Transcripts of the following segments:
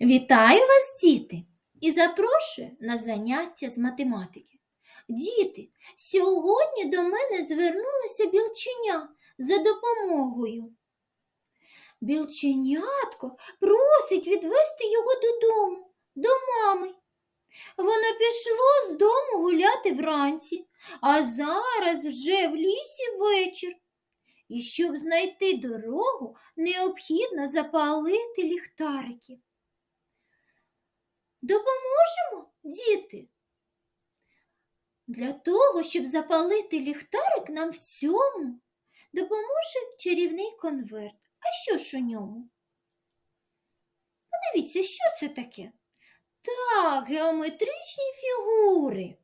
Вітаю вас, діти, і запрошую на заняття з математики. Діти, сьогодні до мене звернулося білченя за допомогою. Білченятко просить відвести його додому, до мами. Воно пішло з дому гуляти вранці, а зараз вже в лісі вечір. І щоб знайти дорогу, необхідно запалити ліхтарики. Допоможемо, діти? Для того, щоб запалити ліхтарик, нам в цьому допоможе чарівний конверт. А що ж у ньому? Подивіться, що це таке? Так, геометричні фігури.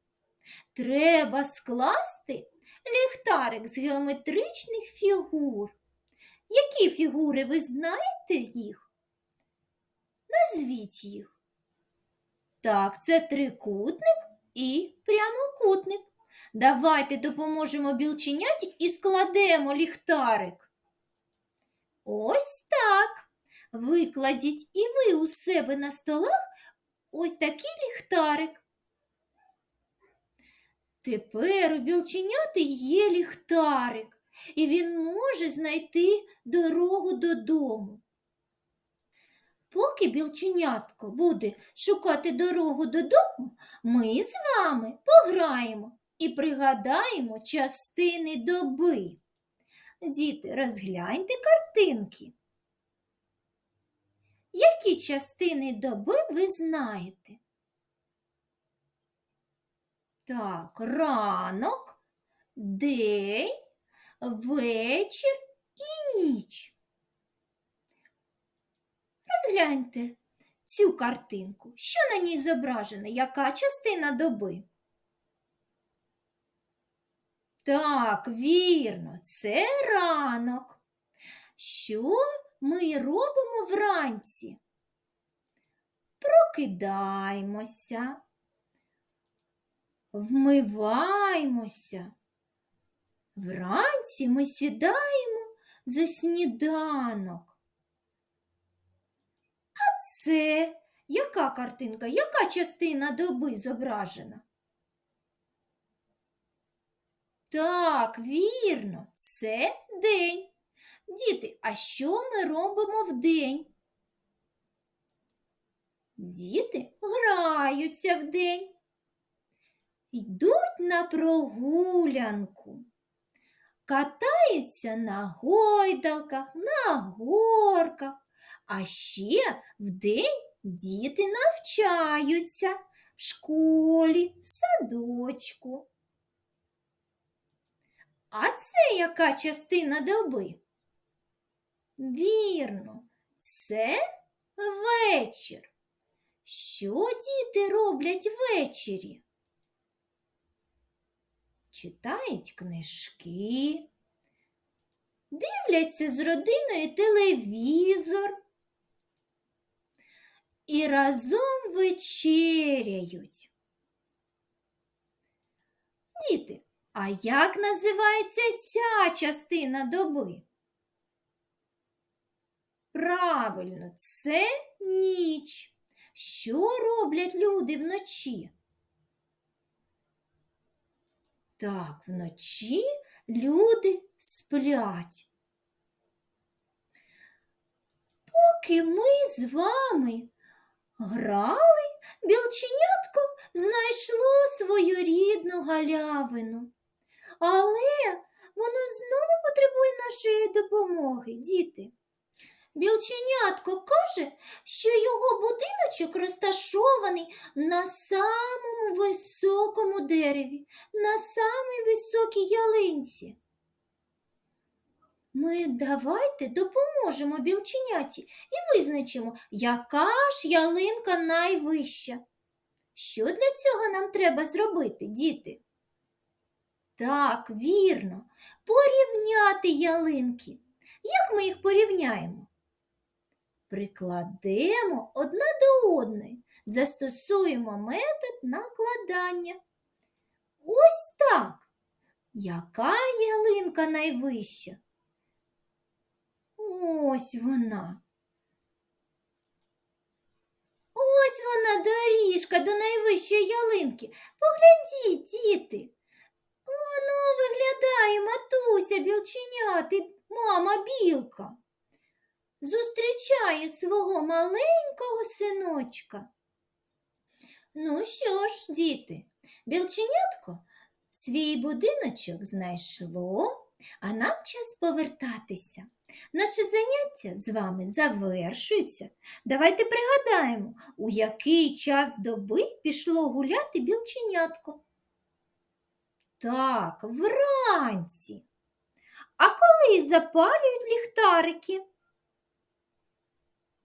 Треба скласти ліхтарик з геометричних фігур. Які фігури ви знаєте їх? Назвіть їх. Так, це трикутник і прямокутник. Давайте допоможемо білченяті і складемо ліхтарик. Ось так. Викладіть і ви у себе на столах ось такий ліхтарик. Тепер у білченяти є ліхтарик, і він може знайти дорогу додому. Поки білченятко буде шукати дорогу додому, ми з вами пограємо і пригадаємо частини доби. Діти, розгляньте картинки. Які частини доби ви знаєте? Так, ранок, день, вечір і ніч. Розгляньте цю картинку. Що на ній зображено? Яка частина доби? Так, вірно, це ранок. Що ми робимо вранці? Прокидаємося, вмиваємося. Вранці ми сідаємо за сніданок. Це яка картинка, яка частина доби зображена? Так, вірно, це день. Діти, а що ми робимо вдень? Діти граються вдень, йдуть на прогулянку, катаються на гойдалках, на горках. А ще вдень діти навчаються в школі, в садочку. А це яка частина доби? Вірно, це вечір. Що діти роблять ввечері? Читають книжки, дивляться з родиною телевізор і разом вечеряють. Діти, а як називається ця частина доби? Правильно, це ніч. Що роблять люди вночі? Так, вночі люди сплять. Поки ми з вами грали, білченятко знайшло свою рідну галявину. Але воно знову потребує нашої допомоги, діти. Білченятко каже, що його будиночок розташований на самому високому дереві, на самій високій ялинці. Ми давайте допоможемо білченяті і визначимо, яка ж ялинка найвища. Що для цього нам треба зробити, діти? Так, вірно, порівняти ялинки. Як ми їх порівняємо? Прикладемо одна до одної, застосуємо метод накладання. Ось так. Яка ялинка найвища? Ось вона. Ось вона доріжка до найвищої ялинки. Поглядіть, діти. Воно виглядає матуся білченят і мама білка. Зустрічає свого маленького синочка. Ну що ж, діти, білченятко свій будиночок знайшло, а нам час повертатися. Наше заняття з вами завершується. Давайте пригадаємо, у який час доби пішло гуляти білченятко. Так, вранці. А коли запалюють ліхтарики?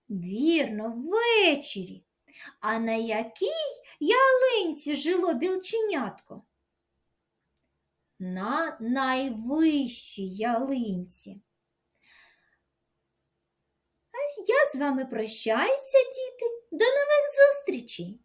Вірно, ввечері. А на якій ялинці жило білченятко? На найвищій ялинці. А я з вами прощаюся, діти. До нових зустрічей!